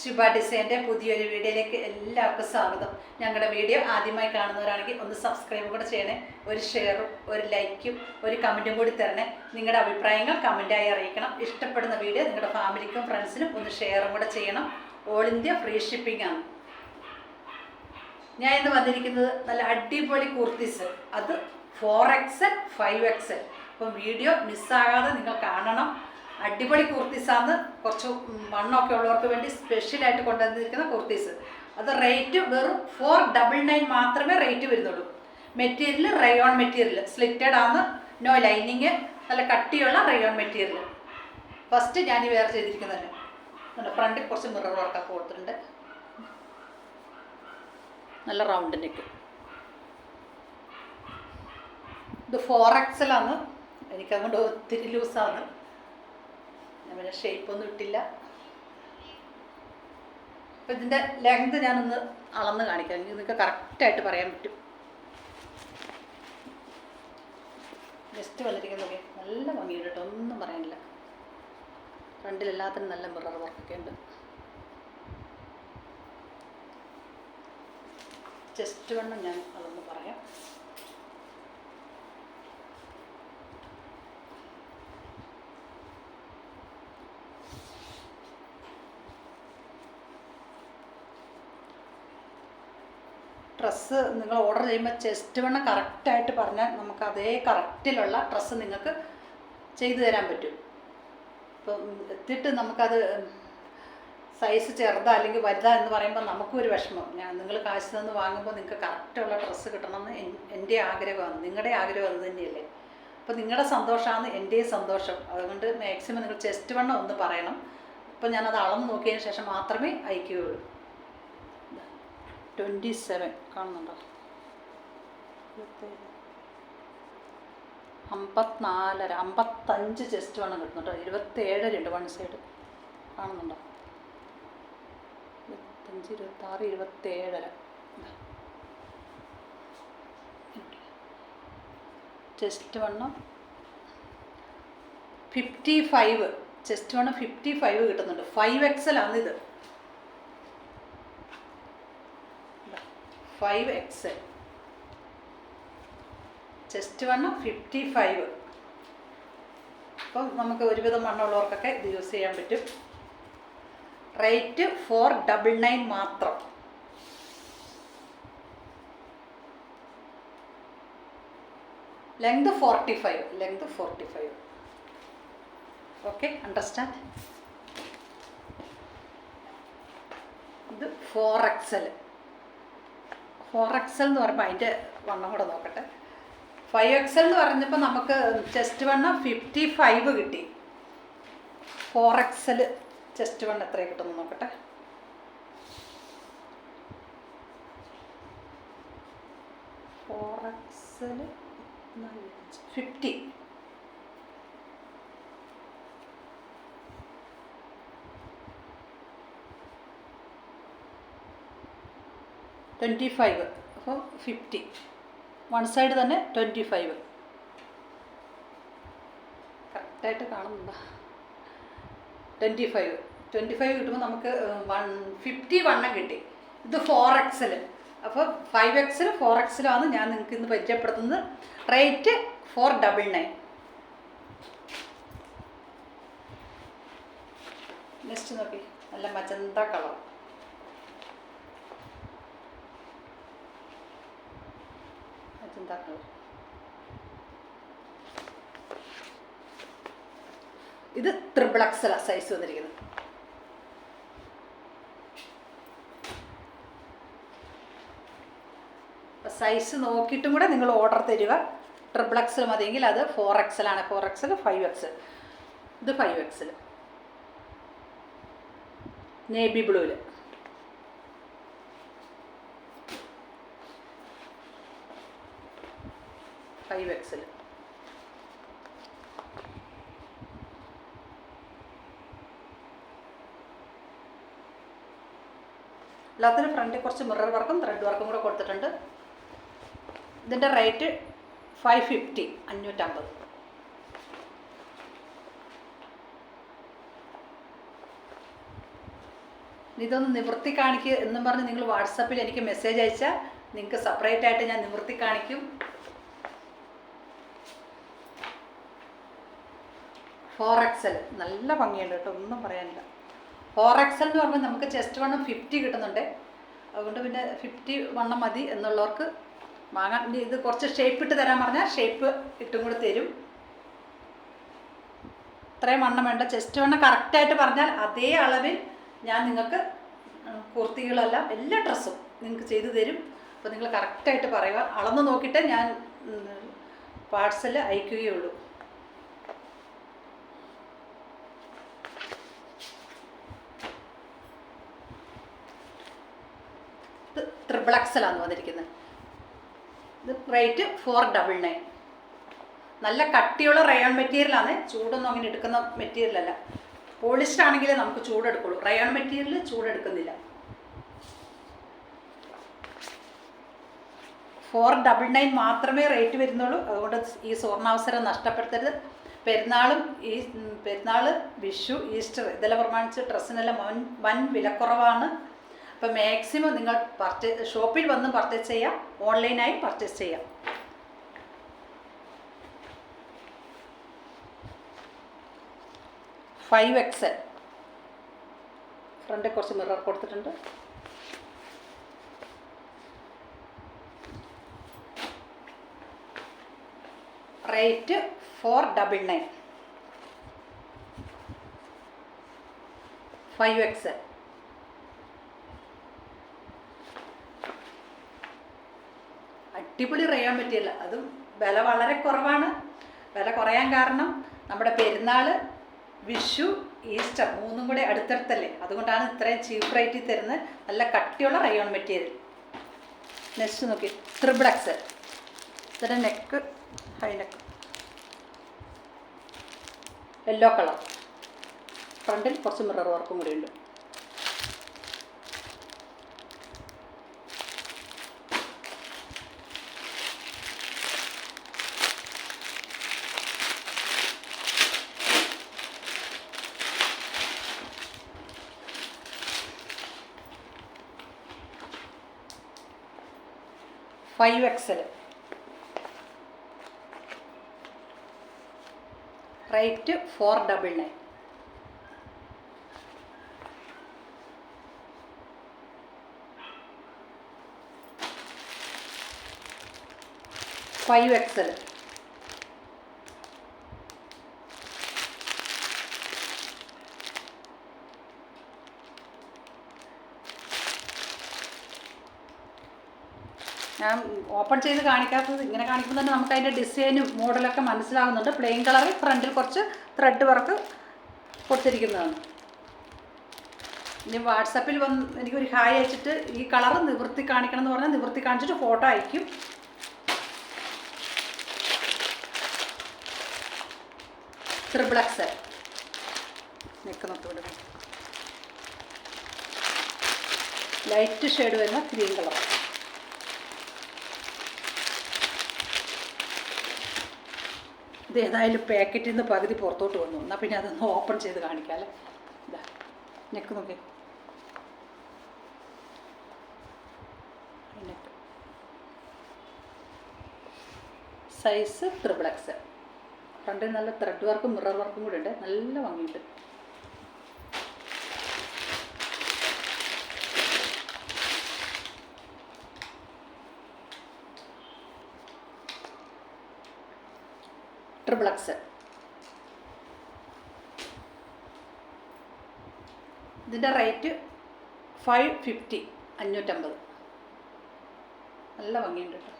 ശുഭ ഡിസൈന്റെ പുതിയൊരു വീഡിയോയിലേക്ക് എല്ലാവർക്കും സ്വാഗതം. ഞങ്ങളുടെ വീഡിയോ ആദ്യമായി കാണുന്നവരാണെങ്കിൽ ഒന്ന് സബ്സ്ക്രൈബ് കൂടെ ചെയ്യണേ. ഒരു ഷെയറും ഒരു ലൈക്കും ഒരു കമന്റും കൂടി തരണേ. നിങ്ങളുടെ അഭിപ്രായങ്ങൾ കമന്റായി അറിയിക്കണം. ഇഷ്ടപ്പെടുന്ന വീഡിയോ നിങ്ങളുടെ ഫാമിലിക്കും ഫ്രണ്ട്സിനും ഒന്ന് ഷെയറും കൂടെ ചെയ്യണം. ഓൾ ഇന്ത്യ ഫ്രീ ഷിപ്പിംഗ് ആണ്. ഞാൻ ഇന്ന് വന്നിരിക്കുന്നത് നല്ല അടിപൊളി കുർത്തീസ് അത് ഫോർ എക്സൽ ഫൈവ് എക്സൽ അപ്പം വീഡിയോ മിസ്സാകാതെ നിങ്ങൾ കാണണം. അടിപൊളി കുർത്തീസാണ് കുറച്ച് മണ്ണൊക്കെ ഉള്ളവർക്ക് വേണ്ടി സ്പെഷ്യലായിട്ട് കൊണ്ടുവന്നിരിക്കുന്ന കുർത്തീസ്. അത് റേറ്റ് വെറും ഫോർ ഡബിൾ നയൻ മാത്രമേ റേറ്റ് വരുന്നുള്ളൂ. മെറ്റീരിയൽ റയോൺ മെറ്റീരിയൽ സ്ലിറ്റഡ് ആണ്. നോ ലൈനിങ് നല്ല കട്ടിയുള്ള റയോൺ മെറ്റീരിയൽ ഫസ്റ്റ് ഞാൻ ഈ വേറെ ചെയ്തിരിക്കുന്നത് ഫ്രണ്ടിൽ കുറച്ച് മിറർ വർക്കൊക്കെ കൊടുത്തിട്ടുണ്ട്. നല്ല റൗണ്ട് നെക്ക് ഇത് ഫോർ എക്സലാണ് എനിക്കതുകൊണ്ട് ഒത്തിരി ലൂസാണ് ഞാൻ പിന്നെ ഷേപ്പൊന്നും ഇട്ടില്ല. അപ്പം ഇതിന്റെ ലെങ്ത് ഞാനൊന്ന് അളന്ന് കാണിക്കാം. എനിക്ക് നിങ്ങൾക്ക് കറക്റ്റായിട്ട് പറയാൻ പറ്റും. ജസ്റ്റ് വന്നിരിക്കുന്ന നോക്കി നല്ല ഭംഗിയുണ്ട് കേട്ടോ. ഒന്നും പറയാനില്ല. ഫ്രണ്ടിലെല്ലാത്തിനും നല്ല മിറർ വർക്കൊക്കെ ഉണ്ട്. ജസ്റ്റ് വണ്ണം ഞാൻ അതൊന്ന് പറയാം. ഡ്രസ്സ് നിങ്ങൾ ഓർഡർ ചെയ്യുമ്പോൾ ചെസ്റ്റ് വണ്ണം കറക്റ്റായിട്ട് പറഞ്ഞാൽ നമുക്ക് അതേ കറക്റ്റിലുള്ള ഡ്രസ്സ് നിങ്ങൾക്ക് ചെയ്തു തരാൻ പറ്റും. ഇപ്പം എത്തിയിട്ട് നമുക്കത് സൈസ് ചെറുതാ അല്ലെങ്കിൽ വലുതാ എന്ന് പറയുമ്പോൾ നമുക്കും ഒരു വിഷമം. ഞാൻ നിങ്ങൾ കാശ് തന്ന് വാങ്ങുമ്പോൾ നിങ്ങൾക്ക് കറക്റ്റുള്ള ഡ്രസ്സ് കിട്ടണമെന്ന് എൻ- എന്റെ ആഗ്രഹമാണ്. നിങ്ങളുടെ ആഗ്രഹം അത് തന്നെയല്ലേ? അപ്പോൾ നിങ്ങളുടെ സന്തോഷമാണ് എന്റെയും സന്തോഷം. അതുകൊണ്ട് മാക്സിമം നിങ്ങൾ ചെസ്റ്റ് വണ്ണം ഒന്ന് പറയണം. അപ്പോൾ ഞാനത് അളന്ന് നോക്കിയതിന് ശേഷം മാത്രമേ അയക്കുകയുള്ളൂ. ട്വന്റി സെവൻ കാണുന്നുണ്ടോ? അമ്പത്തിനാലര അമ്പത്തഞ്ച് ചെസ്റ്റ് വേണം കിട്ടുന്നുണ്ടോ ഇരുപത്തേഴര ഉണ്ട് വൺ സൈഡ് കാണുന്നുണ്ടോ? ഇരുപത്തഞ്ച് ഇരുപത്താറ് ഇരുപത്തേഴര ചെസ്റ്റ് വണ്ണം ഫിഫ്റ്റി ഫൈവ് ചെസ്റ്റ് വണ്ണം ഫിഫ്റ്റി ഫൈവ് കിട്ടുന്നുണ്ട്. ഫൈവ് എക്സൽ ആണ് ഇത് ഫൈവ് എക്സ് ചെസ്റ്റ് വണ്ണം ഫിഫ്റ്റി ഫൈവ് അപ്പം നമുക്ക് ഒരുവിധം വണ്ണമുള്ളവർക്കൊക്കെ ഇത് യൂസ് ചെയ്യാൻ പറ്റും. റേറ്റ് ഫോർ ഡബിൾ നയൻ മാത്രം. Length forty five length forty five okay understand ഇത് ഫോർ എക്സൽ ഫോർ എക്സൽ എന്ന് പറയുമ്പോൾ അതിന്റെ വണ്ണം കൂടെ നോക്കട്ടെ. ഫൈവ് എക്സൽ എന്ന് പറഞ്ഞപ്പോൾ നമുക്ക് ചെസ്റ്റ് വണ്ണം ഫിഫ്റ്റി ഫൈവ് കിട്ടി. ഫോർ എക്സൽ ചെസ്റ്റ് വണ്ണം എത്രയാണ് കിട്ടുമെന്ന് നോക്കട്ടെ. Four XL fifty twenty five അപ്പോൾ ഫിഫ്റ്റി വൺ സൈഡ് തന്നെ ട്വന്റി ഫൈവ് കറക്റ്റായിട്ട് കാണുന്നുണ്ടോ? ട്വന്റി ഫൈവ് ട്വന്റി ഫൈവ് കിട്ടുമ്പോൾ നമുക്ക് വൺ ഫിഫ്റ്റി വണ്ണം കിട്ടി. ഇത് ഫോർ എക്സിൽ അപ്പോൾ ഫൈവ് എക്സിൽ ഫോർ എക്സലാണ് ഞാൻ നിങ്ങൾക്ക് ഇന്ന് പരിചയപ്പെടുത്തുന്നത്. Rate four double nine next നോക്കി. നല്ല മജന്ത കളർ. കളർ ഇത് ത്രിബിൾ എക്സല സൈസ് വന്നിരിക്കുന്നത് സൈസ് നോക്കിയിട്ടും കൂടെ നിങ്ങൾ ഓർഡർ തരിക. ട്രിപ്പിൾ എക്സൽ മതിയെങ്കിൽ അത് ഫോർ ആണ്. ഫോർ എക്സൽ ഫൈവ് എക്സൽ ഇത് ഫൈവ് എക്സൽ നേവി ബ്ലൂവിൽ ഫൈവ് എക്സിൽ എല്ലാത്തിനും ഫ്രണ്ടിൽ കുറച്ച് മിറർ വർക്കും ത്രെഡ് വർക്കും കൂടെ കൊടുത്തിട്ടുണ്ട്. ഇതിന്റെ റേറ്റ് ഫൈവ് ഫിഫ്റ്റി അഞ്ഞൂറ്റമ്പത്. ഇതൊന്ന് നിവൃത്തി കാണിക്കുക എന്നും പറഞ്ഞ് നിങ്ങൾ വാട്സപ്പിൽ എനിക്ക് മെസ്സേജ് അയച്ചാൽ നിങ്ങൾക്ക് സെപ്പറേറ്റ് ആയിട്ട് ഞാൻ നിവൃത്തി കാണിക്കും. ഫോർ എക്സൽ നല്ല ഭംഗിയുണ്ട് കേട്ടോ ഒന്നും പറയാനില്ല. ഫോർ എക്സൽ എന്ന് പറയുമ്പോൾ നമുക്ക് ചെസ്റ്റ് വണ്ണം ഫിഫ്റ്റി കിട്ടുന്നുണ്ട്. അതുകൊണ്ട് പിന്നെ ഫിഫ്റ്റി വണ്ണം മതി എന്നുള്ളവർക്ക് വാങ്ങാൻ ഇത് കുറച്ച് ഷേപ്പ് ഇട്ട് തരാൻ പറഞ്ഞാൽ ഷേപ്പ് ഇട്ടും കൂടെ തരും. ഇത്രയും വണ്ണം വേണ്ട. ചെസ്റ്റ് വണ്ണം കറക്റ്റായിട്ട് പറഞ്ഞാൽ അതേ അളവിൽ ഞാൻ നിങ്ങൾക്ക് കുർത്തികളെല്ലാം എല്ലാ ഡ്രസ്സും നിങ്ങൾക്ക് ചെയ്തു തരും. അപ്പോൾ നിങ്ങൾ കറക്റ്റായിട്ട് പറയുക. അളന്ന് നോക്കിയിട്ട് ഞാൻ പാഴ്സൽ അയക്കുകയുള്ളൂ ഇത് ട്രിപ്പിൾ എക്സലാണ് വന്നിരിക്കുന്നത്. ഇത് റേറ്റ് ഫോർ ഡബിൾ നയൻ നല്ല കട്ടിയുള്ള റയോൺ മെറ്റീരിയലാണ് ചൂടൊന്നും അങ്ങനെ എടുക്കുന്ന മെറ്റീരിയൽ അല്ല. പോളിസ്റ്റർ ആണെങ്കിലേ നമുക്ക് ചൂടെടുക്കുള്ളൂ. റയോൺ മെറ്റീരിയൽ ചൂടെടുക്കുന്നില്ല. ഫോർ ഡബിൾ നയൻ മാത്രമേ റേറ്റ് വരുന്നുള്ളൂ. അതുകൊണ്ട് ഈ സ്വർണാവസരം നഷ്ടപ്പെടുത്തരുത്. പെരുന്നാളും ഈ പെരുന്നാൾ വിഷു ഈസ്റ്റർ ഇതെല്ലാം പ്രമാണിച്ച് ഡ്രസ്സിനെല്ലാം വൻ വൻ വിലക്കുറവാണ്. അപ്പോൾ മാക്സിമം നിങ്ങൾ പർച്ചേസ് ഷോപ്പിൽ വന്ന് പർച്ചേസ് ചെയ്യാം ഓൺലൈനായി പർച്ചേസ് ചെയ്യാം. ഫൈവ് എക്സൽ ഫ്രണ്ടിൽ കുറച്ച് മിറർ കൊടുത്തിട്ടുണ്ട്. Rate four double nine five XL അടിപൊളി റയാൻ പറ്റിയല്ല. അതും വില വളരെ കുറവാണ്. വില കുറയാൻ കാരണം നമ്മുടെ പെരുന്നാൾ വിഷു ഈസ്റ്റർ മൂന്നും കൂടെ അടുത്തടുത്തല്ലേ. അതുകൊണ്ടാണ് ഇത്രയും ചീപ്പ് റേറ്റിൽ തരുന്നത്. നല്ല കട്ടിയുള്ള റയോൺ മെറ്റീരിയൽ. നെക്സ്റ്റ് നോക്കി. ത്രിബിൾ എക്സൽ ഇതിന്റെ neck high neck. Yellow colour ഫ്രണ്ടിൽ കുറച്ച് മിറർ വർക്കും കൂടി ഉണ്ട്. Five XL rate four double nine five XL ഞാൻ ഓപ്പൺ ചെയ്ത് കാണിക്കാത്തത് ഇങ്ങനെ കാണിക്കുമ്പോൾ തന്നെ നമുക്ക് അതിന്റെ ഡിസൈനും മോഡലൊക്കെ മനസ്സിലാകുന്നുണ്ട് പ്ലെയിൻ കളറിൽ ഫ്രണ്ടിൽ കുറച്ച് ത്രെഡ് വർക്ക് കൊടുത്തിരിക്കുന്നതാണ്. ഇനി വാട്സപ്പിൽ വന്ന് എനിക്കൊരു ഹായ് അയച്ചിട്ട് ഈ കളർ നിവൃത്തി കാണിക്കണം എന്ന് പറഞ്ഞാൽ നിവൃത്തി കാണിച്ചിട്ട് ഫോട്ടോ അയക്കും. നെക്ക് നോക്കിവിടെ ലൈറ്റ് ഷെയ്ഡ് വരുന്ന ഗ്രീൻ കളർ ഇത് ഏതായാലും പാക്കറ്റിൽ നിന്ന് പകുതി പുറത്തോട്ട് വന്നു. എന്നാൽ പിന്നെ അതൊന്ന് ഓപ്പൺ ചെയ്ത് കാണിക്കാം അല്ലേ? ഇതാ നെക്ക് നോക്കി. Size triple X. ഫ്രണ്ടിൽ നല്ല ത്രെഡ് വർക്കും മിറർ വർക്കും കൂടെ ഉണ്ട്. നല്ല ഭംഗിയുണ്ട് ട്രിപ്പിൾ എക്സ് ഇതിന്റെ റേറ്റ് ഫൈവ് ഫിഫ്റ്റി അഞ്ഞൂറ്റമ്പത്. നല്ല ഭംഗിയുണ്ട് കേട്ടോ.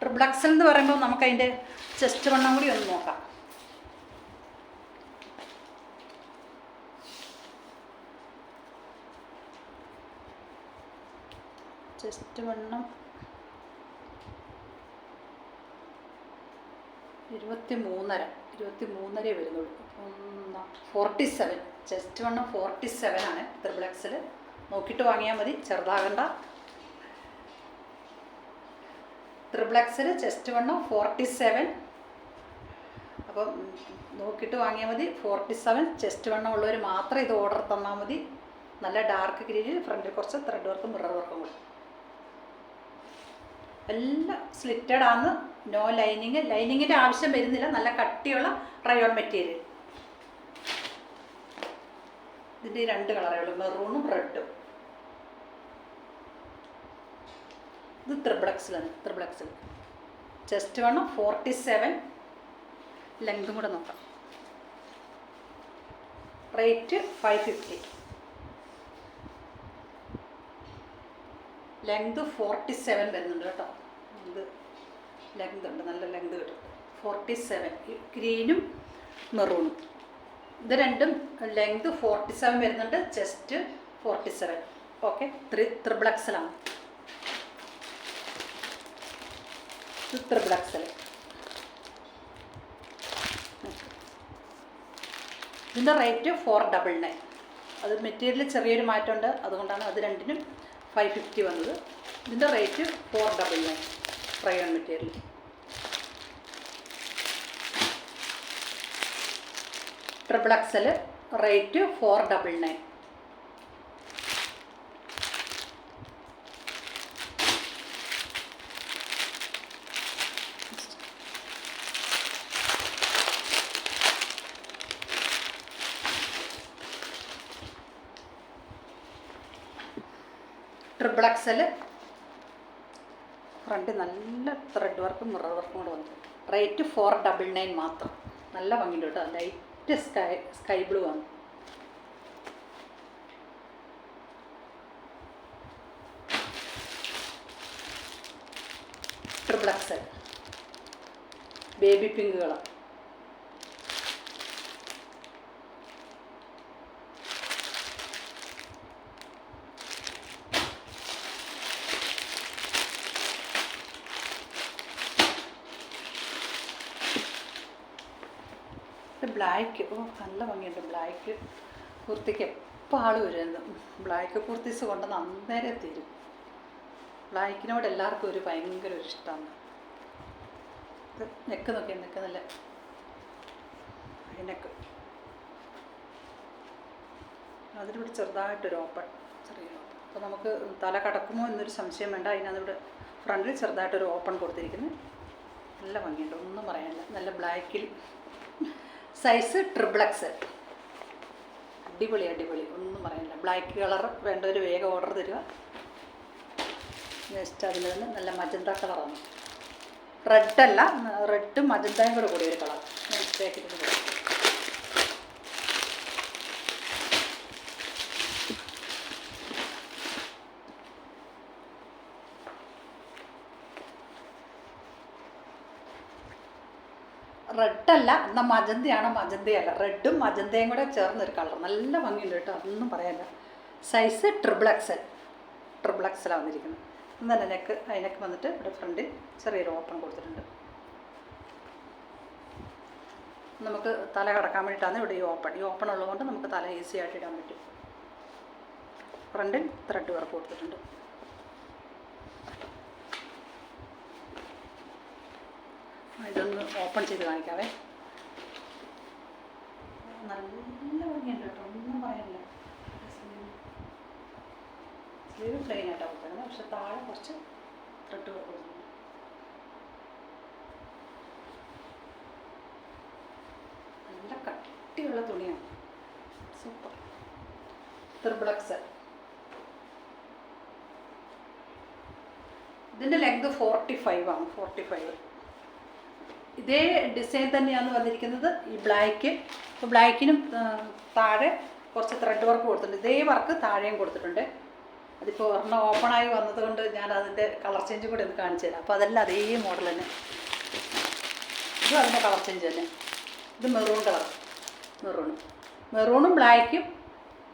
ട്രിപ്പിൾ എക്സൽ എന്ന് പറയുമ്പോൾ നമുക്കതിന്റെ ചെസ്റ്റ് വണ്ണം കൂടി ഒന്ന് നോക്കാം. ചെസ്റ്റ് വണ്ണം ഇരുപത്തി മൂന്നര ഇരുപത്തി മൂന്നരേ വരുന്നുള്ളൂ. ഫോർട്ടി സെവൻ ചെസ്റ്റ് വണ്ണം ഫോർട്ടി സെവൻ ആണ്. ത്രിബിൾ എക്സിൽ നോക്കിയിട്ട് വാങ്ങിയാൽ മതി. ചെറുതാകണ്ട. ത്രിബിൾ എക്സിൽ ചെസ്റ്റ് വണ്ണം ഫോർട്ടി സെവൻ അപ്പം നോക്കിയിട്ട് വാങ്ങിയാൽ മതി. ഫോർട്ടി സെവൻ ചെസ്റ്റ് വണ്ണം ഉള്ളവർ മാത്രം ഇത് ഓർഡർ തന്നാൽ മതി. നല്ല ഡാർക്ക് ഗ്രീനിൽ ഫ്രണ്ടിൽ കുറച്ച് ത്രെഡ് വർക്കും മിറർ വർക്കും കൂടി. എല്ലാം സ്ലിറ്റഡ് ആണ് നോ ലൈനിങ് ലൈനിങ്ങിന്റെ ആവശ്യം വരുന്നില്ല. നല്ല കട്ടിയുള്ള റയോൺ മെറ്റീരിയൽ ഇതിന്റെ രണ്ട് കളറേ ഉള്ളൂ മെറൂണും റെഡും. ഇത് ത്രിബ്ലക്സിലാണ് ത്രിബ്ലക്സിൽ ചെസ്റ്റ് വേണം ഫോർട്ടി സെവൻ ലെങ്തും കൂടെ നോക്കാം. Rate five fifty length forty seven വരുന്നുണ്ട് കേട്ടോ. ഇത് ലെങ്ത് ഉണ്ട് നല്ല ലെങ്ത് കിട്ടും. ഫോർട്ടി സെവൻ ഗ്രീനും മെറൂണും. ഇത് രണ്ടും ലെങ്ത് ഫോർട്ടി സെവൻ വരുന്നുണ്ട് ചെസ്റ്റ് ഫോർട്ടി സെവൻ ഓക്കെ ത്രി ത്രിബിളക്സലാണ് ഇത് ത്രിബിളക്സൽ ഇതിന്റെ റേറ്റ് ഫോർ ഡബിൾ നയൻ അത് മെറ്റീരിയൽ ചെറിയൊരു മാറ്റമുണ്ട്. അതുകൊണ്ടാണ് അത് രണ്ടിനും ഫൈവ് ഫിഫ്റ്റി വന്നത്. ഇതിന്റെ rate four double nine rayon material triple XL rate four double nine triple XL front നല്ല ത്രെഡ് വർക്കും മിറർ വർക്കും കൂടെ വന്നു. റേറ്റ് ഫോർ ഡബിൾ നയൻ മാത്രം. നല്ല ഭംഗിയുണ്ട് കേട്ടോ. ലൈറ്റ് സ്കൈ സ്കൈ ബ്ലൂ ആണ്. Triple XL baby pink colour black ഓ നല്ല ഭംഗിയുണ്ട് ബ്ലാക്ക് കുർത്തിക്ക് എപ്പോൾ ആൾ വരുന്നത് ബ്ലാക്ക് കുർത്തീസ് കൊണ്ട് അന്നേരം തീരും ബ്ലാക്കിനോട് എല്ലാവർക്കും ഒരു ഭയങ്കര ഒരു ഇഷ്ടമാണ് ഇത് നെക്ക് നോക്കിയാൽ നെക്ക് നല്ല നെക്ക് ചെറുതായിട്ട് ചെറുതായിട്ടൊരു ഓപ്പൺ ചെറിയ അപ്പോൾ നമുക്ക് തല കടക്കുമോ എന്നൊരു സംശയം വേണ്ട. അതിനകത്തൂടെ ഫ്രണ്ടിൽ ചെറുതായിട്ടൊരു ഓപ്പൺ കൊടുത്തിരിക്കുന്നത് നല്ല ഭംഗിയുണ്ട്. ഒന്നും പറയാനില്ല. നല്ല ബ്ലാക്കിൽ സൈസ് ട്രിപ്പിൾ എക്സ് അടിപൊളി അടിപൊളി. ഒന്നും പറയാനില്ല. ബ്ലാക്ക് കളർ വേണ്ട ഒരു വേഗം ഓർഡർ തരിക. നെക്സ്റ്റ് അതിൽ നിന്ന് നല്ല മജന്ത കളറാണ് റെഡ് അല്ല റെഡും മജന്തയും കൂടെ കൂടിയ ഒരു കളർ നെക്സ്റ്റ് പാക്കറ്റിൽ കൂടെ അല്ല എന്നാൽ മജന്തയാണ്? മജന്തയല്ല. റെഡും മജന്തയും കൂടെ ചേർന്നൊരു കളർ നല്ല ഭംഗിയുണ്ട് കേട്ടോ. അതൊന്നും പറയാനില്ല. സൈസ് ട്രിപ്പിൾ എക്സൽ ട്രിപ്പിൾ എക്സലാണ് വന്നിരിക്കുന്നത്. തന്നെ നെക്ക് അതിനൊക്കെ വന്നിട്ട് ഇവിടെ ഫ്രണ്ടിൽ ചെറിയൊരു ഓപ്പൺ കൊടുത്തിട്ടുണ്ട്. നമുക്ക് തല കടക്കാൻ വേണ്ടിയിട്ടാണ് ഇവിടെ ഈ ഓപ്പൺ ഈ ഓപ്പൺ ഉള്ളതുകൊണ്ട് നമുക്ക് തല ഈസി ആയിട്ട് ഇടാൻ പറ്റും. ഫ്രണ്ടിൽ ത്രെഡ് വർക്ക് കൊടുത്തിട്ടുണ്ട്. ഇതൊന്ന് ഓപ്പൺ ചെയ്ത് കാണിക്കാവേ. നല്ല ഭംഗിയുണ്ട് കേട്ടോ. ഒന്നും പറയാനില്ല സ്ലീവ് പ്ലെയിൻ ആയിട്ടാണ് കൊടുക്കുന്നത് പക്ഷെ താഴെ കുറച്ച് ത്രെഡ് കൊടുക്കുന്നു നല്ല കട്ടിയുള്ള തുണിയാണ്. സൂപ്പർ ത്രിബിളക്സ് ഇതിന്റെ ലെങ്ത് ഫോർട്ടി ഫൈവ് ആണ്. ഫോർട്ടി ഫൈവ് ഇതേ ഡിസൈൻ തന്നെയാണ് വന്നിരിക്കുന്നത്. ഈ ബ്ലാക്ക് അപ്പോൾ ബ്ലാക്കിനും താഴെ കുറച്ച് ത്രെഡ് വർക്ക് കൊടുത്തിട്ടുണ്ട്. ഇതേ വർക്ക് താഴെയും കൊടുത്തിട്ടുണ്ട്. അതിപ്പോൾ ഒരെണ്ണം ഓപ്പണായി വന്നതുകൊണ്ട് ഞാൻ അതിന്റെ കളർ ചേഞ്ച് കൂടി ഒന്ന് കാണിച്ചു തരാം. അപ്പോൾ അതെല്ലാം അതേ മോഡൽ തന്നെ. ഇതും അതിന്റെ കളർ ചേഞ്ച് തന്നെ. ഇത് മെറൂൺ കളർ മെറൂൺ മെറൂണും ബ്ലാക്കും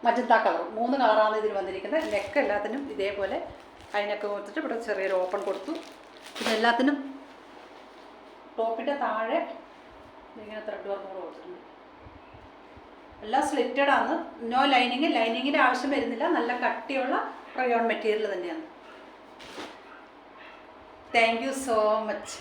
മജന്ത കളറും മൂന്ന് കളറാണ് ഇതിൽ വന്നിരിക്കുന്നത്. നെക്ക് എല്ലാത്തിനും ഇതേപോലെ അതിനൊക്കെ കൊടുത്തിട്ട് ഇവിടെ ചെറിയൊരു ഓപ്പൺ കൊടുത്തു. ഇതെല്ലാത്തിനും ടോപ്പിന്റെ താഴെ ഇങ്ങനെ ത്രെഡ് വർക്ക് കൂടെ കൊടുത്തിട്ടുണ്ട്. എല്ലാം സ്ലിറ്റഡ് ആണ്. നോ ലൈനിങ് ലൈനിങ്ങിന്റെ ആവശ്യം വരുന്നില്ല. നല്ല കട്ടിയുള്ള റയോൺ മെറ്റീരിയൽ തന്നെയാണ്. Thank you so much